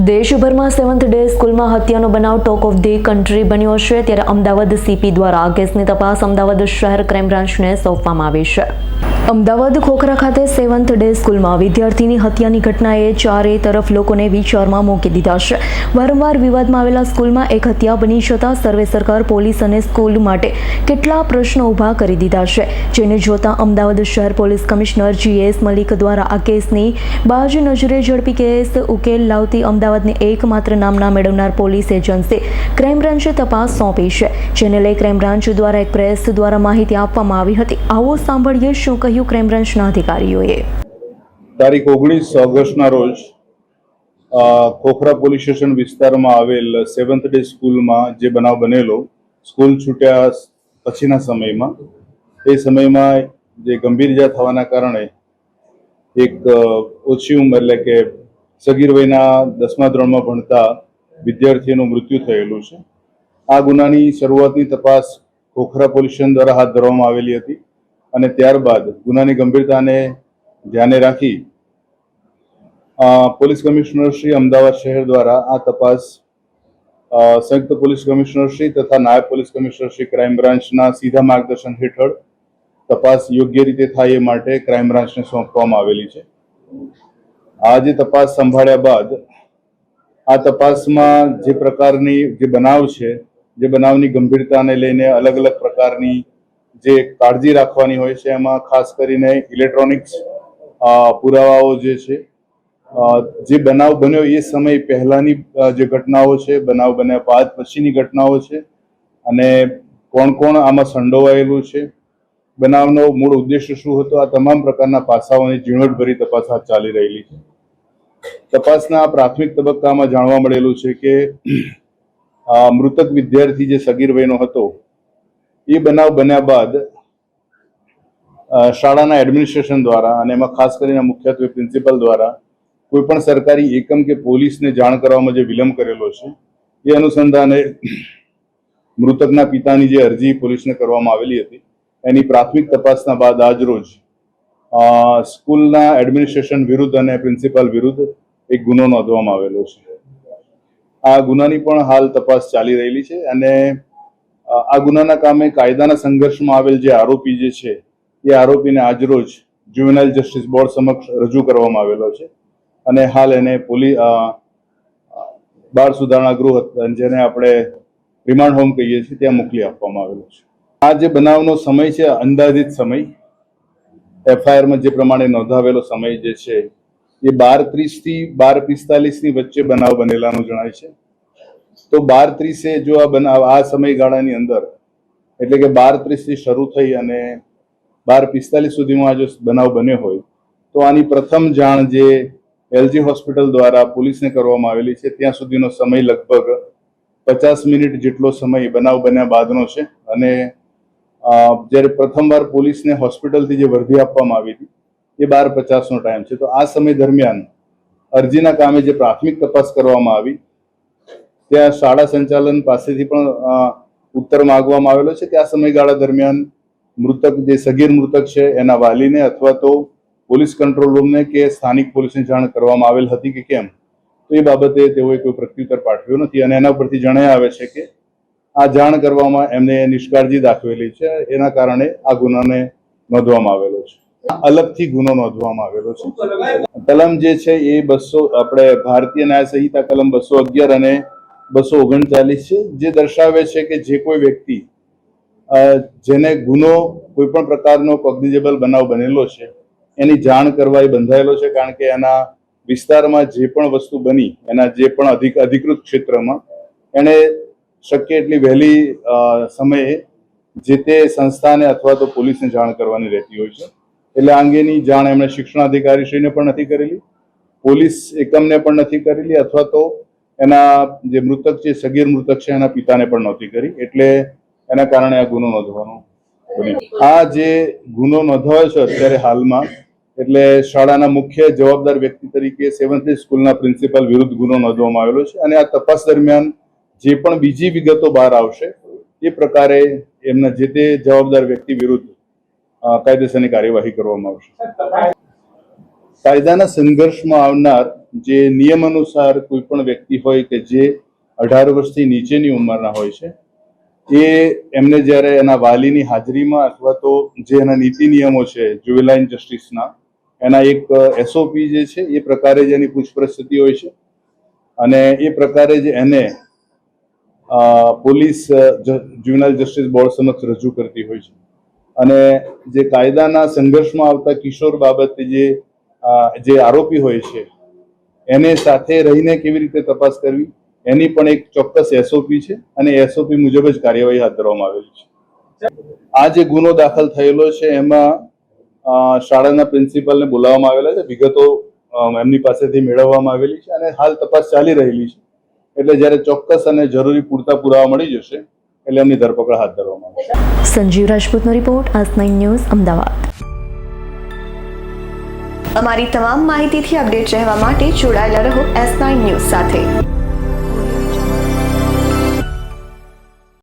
દેશભરમાં seventh day સ્કૂલમાં હત્યાનો બનાવ ટોક ઓફ ધી કન્ટ્રી બન્યો છે, ત્યારે અમદાવાદ સીપી દ્વારા આ કેસની તપાસ અમદાવાદ શહેર ક્રાઇમ બ્રાન્ચને સોંપવામાં આવી છે. અમદાવાદ ખોખરા ખાતે સેવન્થ ડે સ્કૂલમાં વિદ્યાર્થીની હત્યાની ઘટનાએ ચારે તરફ લોકોને વિચારમાં મૂકી દીધા છે. વારંવાર વિવાદમાં આવેલા સ્કૂલમાં એક હત્યા બની જતાં સર્વે સરકાર, પોલીસ અને સ્કૂલ માટે કેટલા પ્રશ્નો ઊભા કરી દીધા છે, જેને જોતા અમદાવાદ શહેર પોલીસ કમિશનર જીએસ મલિક દ્વારા આ કેસની બાજ નજરે ઝડપી કેસ ઉકેલ લાવતી અમદાવાદની એકમાત્ર નામના મેળવનાર પોલીસ એજન્સી ક્રાઇમ બ્રાન્ચે તપાસ સોંપી છે, જેને લઈ ક્રાઇમ બ્રાન્ચ દ્વારા એક પ્રેસ દ્વારા માહિતી આપવામાં આવી હતી. આવો સાંભળીએ શું કહ્યું ક્રાઇમ બ્રાન્ચના અધિકારીઓએ. તારીખ ઓગણીસ ઓગસ્ટના રોજ ખોખરા પોલીસ સ્ટેશન વિસ્તારમાં આવેલ સેવન્થ ડે સ્કૂલમાં જે બનાવ બનેલો, સ્કૂલ છૂટ્યા પછીના સમયમાં, એ સમયમાં જે ગંભીર ઇજા થવાના કારણે એક ઓછી ઉંમર એટલે કે સગીર વયના દસમા ધોરણમાં ભણતા વિદ્યાર્થીનું મૃત્યુ થયેલું છે. આ ગુનાની શરૂઆતની તપાસ ખોખરા પોલીસ સ્ટેશન દ્વારા હાથ ધરવામાં આવેલી હતી અને ત્યારબાદ ગુનાની ગંભીરતાને ધ્યાને રાખી પોલીસ કમિશનર શ્રી અમદાવાદ શહેર દ્વારા આ તપાસ સંયુક્ત પોલીસ કમિશનર શ્રી તથા નાયબ પોલીસ કમિશનર શ્રી ક્રાઇમ બ્રાન્ચના સીધા માર્ગદર્શન હેઠળ તપાસ યોગ્ય રીતે થાય એ માટે ક્રાઇમ બ્રાન્ચને સોંપવામાં આવેલી છે. આ જે તપાસ સંભાળ્યા બાદ આ તપાસમાં જે પ્રકારની જે બનાવ છે, જે બનાવની ગંભીરતાને લઈને અલગ અલગ પ્રકારની જે કાળજી રાખવાની હોય છે, એમાં ખાસ કરીને ઇલેક્ટ્રોનિક્સ પુરાવાઓ જે છે જે બનાવ બન્યો એ સમય પહેલાની જે ઘટનાઓ છે, બનાવ બન્યા બાદ પછીની ઘટનાઓ છે અને કોણ કોણ આમાં સંડોવાયેલું છે, બનાવનો મૂળ ઉદ્દેશ્ય શું હતો, આ તમામ પ્રકારના પાસાઓની ઝીણવટભરી તપાસ હાથ ચાલી રહેલી છે. તપાસના પ્રાથમિક તબક્કામાં જાણવા મળેલું છે કે મૃતક વિદ્યાર્થી જે સગીરભાઈનો હતો એ બનાવ બન્યા બાદ શાળાના એડમિનિસ્ટ્રેશન દ્વારા અને એમાં ખાસ કરીને મુખ્યત્વે પ્રિન્સિપલ દ્વારા કોઈ પણ સરકારી એકમ કે પોલીસને જાણ કરવામાં જે વિલંબ કરેલો છે એ અનુસંધાને મૃતકના પિતાની જે અરજી પોલીસને કરવામાં આવેલી હતી. એની પ્રાથમિક તપાસના બાદ આજરોજ અ, સ્કૂલના એડમિનિસ્ટ્રેશન વિરુદ્ધ અને પ્રિન્સિપાલ વિરુદ્ધ એક ગુનો નોંધવામાં આવેલો છે. આ ગુનાની પણ હાલ તપાસ ચાલી રહેલી છે અને આ ગુનાના કામે કાયદાના સંઘર્ષમાં આવેલ જે આરોપી જે છે, એ આરોપીને આજરોજ જ્યુવેનાઇલ જસ્ટિસ બોર્ડ સમક્ષ રજૂ કરવામાં આવેલો છે અને હાલ એને પોલીસ બાળ સુધારણા ગૃહ, જેને આપણે રિમાન્ડ હોમ કહીએ છીએ, ત્યાં મોકલી આપવામાં આવેલો છે. આ જે બનાવનો સમય છે, અંદાજિત સમય એફઆઈઆરમાં જે પ્રમાણે નોંધાવેલો સમય જે છે, એ બાર ત્રીસથી બાર પિસ્તાલીસની વચ્ચે બનાવ બનેલાનું જણાય છે. તો બાર ત્રીસે જો આ બનાવ આ સમયગાળાની અંદર, એટલે કે બાર ત્રીસથી શરૂ થઈ અને બાર પિસ્તાલીસ સુધીમાં જો બનાવ બન્યો હોય, તો આની પ્રથમ જાણ જે એલજી હોસ્પિટલ દ્વારા પોલીસને કરવામાં આવેલી છે, ત્યાં સુધીનો સમય લગભગ પચાસ મિનિટ જેટલો સમય બનાવ બન્યા બાદનો છે અને જ્યારે પ્રથમવાર પોલીસને હોસ્પિટલથી જે વર્ધી આપવામાં આવી હતી, એ બાર પચાસનો ટાઈમ છે. તો આ સમય દરમિયાન અરજીના કામે જે પ્રાથમિક તપાસ કરવામાં આવી, ત્યાં શાળા સંચાલન પાસેથી પણ ઉત્તર માંગવામાં આવેલો છે કે આ સમયગાળા દરમિયાન મૃતક, જે સગીર મૃતક છે, એના વાલીને અથવા તો પોલીસ કંટ્રોલ રૂમને કે સ્થાનિક પોલીસને જાણ કરવામાં આવેલ હતી કે કેમ, તો એ બાબતે તેઓએ કોઈ પ્રત્યુત્તર પાઠવ્યો નથી અને એના પરથી જણાય આવે છે કે આ જાણ કરવામાં એમને નિષ્કાળજી દાખવેલી છે. એના કારણે આ ગુનાને નોંધવામાં આવેલો છે. અલગથી ગુનો નોંધવામાં આવેલો છે. કલમ જે છે એ બસો, આપણે ભારતીય ન્યાય સંહિતા કલમ બસો અગિયાર અને બસો ઓગણચાલીસ છે, જે દર્શાવે છે કે જે કોઈ વ્યક્તિ જેને ગુનો કોઈ પણ પ્રકારનો કોગ્નિઝેબલ બનાવ બનેલો છે, એની જાણ કરવા એ બંધાયેલો છે, કારણ કે એના વિસ્તારમાં જે પણ વસ્તુ બની, એના જે પણ અધિક, અધિકૃત ક્ષેત્રમાં એને શક્ય એટલી વહેલી સમયે જે તે સંસ્થાને અથવા તો પોલીસને જાણ કરવાની રહેતી હોય છે. એટલે અંગેની જાણ એમણે શિક્ષણાધિકારીશ્રીને પણ નથી કરેલી, પોલીસ એકમને પણ નથી કરેલી, અથવા તો એના જે મૃતક છે, સગીર મૃતક છે, એના પિતાને પણ નહોતી કરી. એટલે એના કારણે આ ગુનો નોંધવાનો આ જે ગુનો નોંધાયો છે અત્યારે હાલમાં, એટલે શાળાના મુખ્ય જવાબદાર વ્યક્તિ તરીકે સેવન્થ સ્કૂલના પ્રિન્સિપાલ વિરુદ્ધ ગુનો નોંધવામાં આવેલો છે અને આ તપાસ દરમિયાન જે પણ બીજી વિગતો બહાર આવશે, એ પ્રકારે એમના જે તે જવાબદાર વ્યક્તિ વિરુદ્ધ કાયદેસરની કાર્યવાહી કરવામાં આવશે. કાયદાના સંઘર્ષમાં આવનાર જે નિયમ અનુસાર કોઈ પણ વ્યક્તિ હોય કે જે અઢાર વર્ષથી નીચેની ઉંમરના હોય છે, એ એમને જ્યારે એના વાલીની હાજરીમાં અથવા તો જે એના નીતિ નિયમો છે જ્યુવેલાઇન જસ્ટિસના એના એક એસઓપી જે છે, એ પ્રકારે જેની પૂછપરછ થતી હોય છે. અને એ પ્રકારે જ એને પોલીસ જ્યુનલ જસ્ટિસ બોર્ડ સમક્ષ રજૂ કરતી હોય છે. અને જે કાયદાના સંઘર્ષમાં આવતા કિશોર બાબતે જે જે આરોપી હોય છે, એને સાથે રહીને કેવી રીતે તપાસ કરવી, એની પણ એક ચોક્કસ એસઓપી છે અને એસઓપી મુજબ જ કાર્યવાહી હાથ ધરવામાં આવેલી છે. આ જે ગુનો દાખલ થયેલો છે, એમાં શાળાના પ્રિન્સિપલને બોલાવવામાં આવેલા છે, વિગતો એમની પાસેથી મેળવવામાં આવેલી છે અને હાલ તપાસ ચાલી રહેલી છે. એટલે જ્યારે ચોક્કસ અને જરૂરી પૂરતા પુરાવા મળી જશે, એટલે એમની ધરપકડ હાથ ધરવામાં આવશે. સંજીવ રાજપૂતનો રિપોર્ટ આજ નાઇન ન્યૂઝ, અમદાવાદ. અમારી તમામ માહિતીથી અપડેટ રહેવા માટે જોડાયેલા રહો એસ નાઇન ન્યૂઝ સાથે.